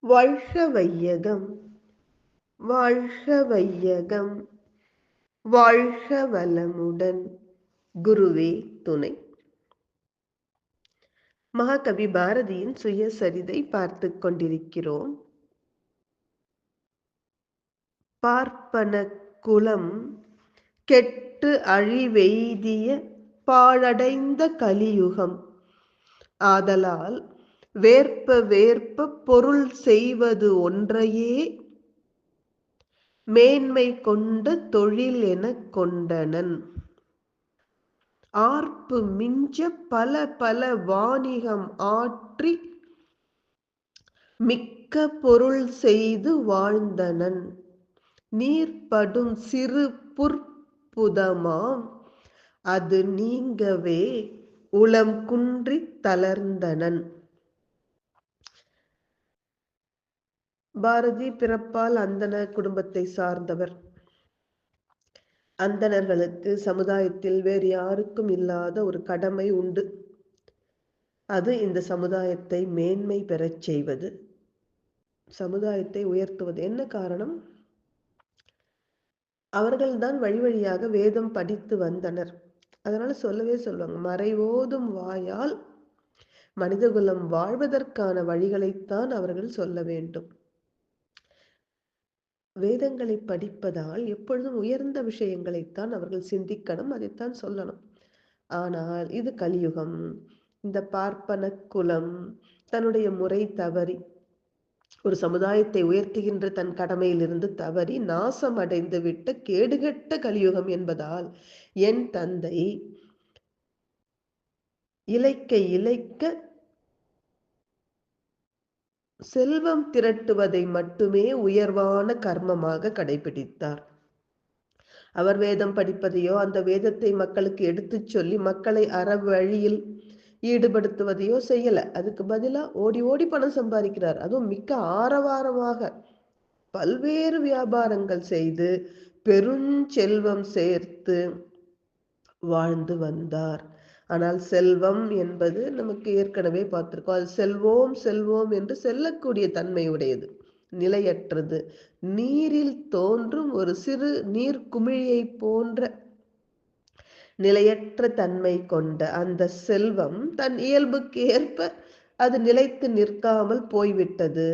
வாழ்க வையகம் வாழ்க வையகம் வாழ்க வளமுடன் குருவே துணை. மகாகவி பாரதியின் சுயசரிதை பார்த்து கொண்டிருக்கிறோம். பார்ப்பன குலம் கெட்டு அழிவெய்திய பாழடைந்த கலியுகம். ஆதலால் வேற்ப வேற்ப பொருள் செய்வது ஒன்றையே மேன்மை கொண்ட தொழில் என கொண்டனன். ஆர்ப்பு மிஞ்ச பல பல வாணிகம் ஆற்றி மிக்க பொருள் செய்து வாழ்ந்தனன். நீர்படும் சிறு புற்புதமாம் அது நீங்கவே உளம் குன்றி தளர்ந்தனன். பாரதி பிறப்பால் அந்தன குடும்பத்தை சார்ந்தவர். அந்தணர்களுக்கு சமுதாயத்தில் வேறு யாருக்கும் இல்லாத ஒரு கடமை உண்டு. அது இந்த சமுதாயத்தை மேன்மை பெறச் செய்வது. சமுதாயத்தை உயர்த்துவது. என்ன காரணம்? அவர்கள்தான் வழி வழியாக வேதம் படித்து வந்தனர். அதனால சொல்லவே சொல்லுவாங்க மறைவோதும் வாயால் மனிதகுலம் வாழ்வதற்கான வழிகளைத்தான் அவர்கள் சொல்ல வேண்டும். வேதங்களை படிப்பதால் எப்பொழுதும் உயர்ந்த விஷயங்களைத்தான் அவர்கள் சிந்திக்கணும் அதைத்தான் சொல்லணும். ஆனால் இது கலியுகம். இந்த பார்ப்பன குலம் தன்னுடைய முறை தவறி ஒரு சமுதாயத்தை உயர்த்துகின்ற தன் கடமையிலிருந்து தவறி நாசம் அடைந்து விட்ட கேடுகட்ட கலியுகம் என்பதால் என் தந்தை இலைக்க இலைக்க செல்வம் திரட்டுவதை மட்டுமே உயர்வான கர்மமாக கடைபிடித்தார். அவர் வேதம் படிப்பதையோ அந்த வேதத்தை மக்களுக்கு எடுத்துச் சொல்லி மக்களை அற வழியில் ஈடுபடுத்துவதையோ செய்யல. அதுக்கு பதிலா ஓடி ஓடி பணம் சம்பாதிக்கிறார். அதுவும் மிக்க ஆரவாரமாக. பல்வேறு வியாபாரங்கள் செய்து பெருஞ்செல்வம் சேர்த்து வாழ்ந்து வந்தார். ஆனால் செல்வம் என்பது நமக்கு ஏற்கனவே பார்த்திருக்கோம். அது செல்வோம் செல்வோம் என்று செல்லக்கூடிய தன்மையுடையது நிலையற்றது. நீரில் தோன்றும் ஒரு சிறு நீர் குமிழியை போன்ற நிலையற்ற தன்மை கொண்ட அந்த செல்வம் தன் இயல்புக்கு ஏற்ப அது நிலைத்து நிற்காமல் போய்விட்டது.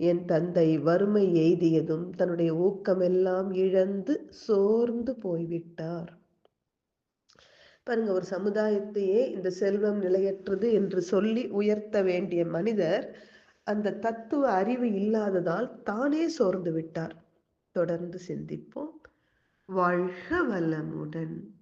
என் தந்தை வறுமை எய்தியதும் தன்னுடைய ஊக்கமெல்லாம் இழந்து சோர்ந்து போய்விட்டார். பாருங்க ஒரு சமுதாயத்தையே இந்த செல்வம் நிலையற்றது என்று சொல்லி உயர்த்த வேண்டிய மனிதர் அந்த தத்துவ அறிவு இல்லாததால் தானே சோர்ந்து விட்டார். தொடர்ந்து சிந்திப்போம். வாழ்க வளமுடன்.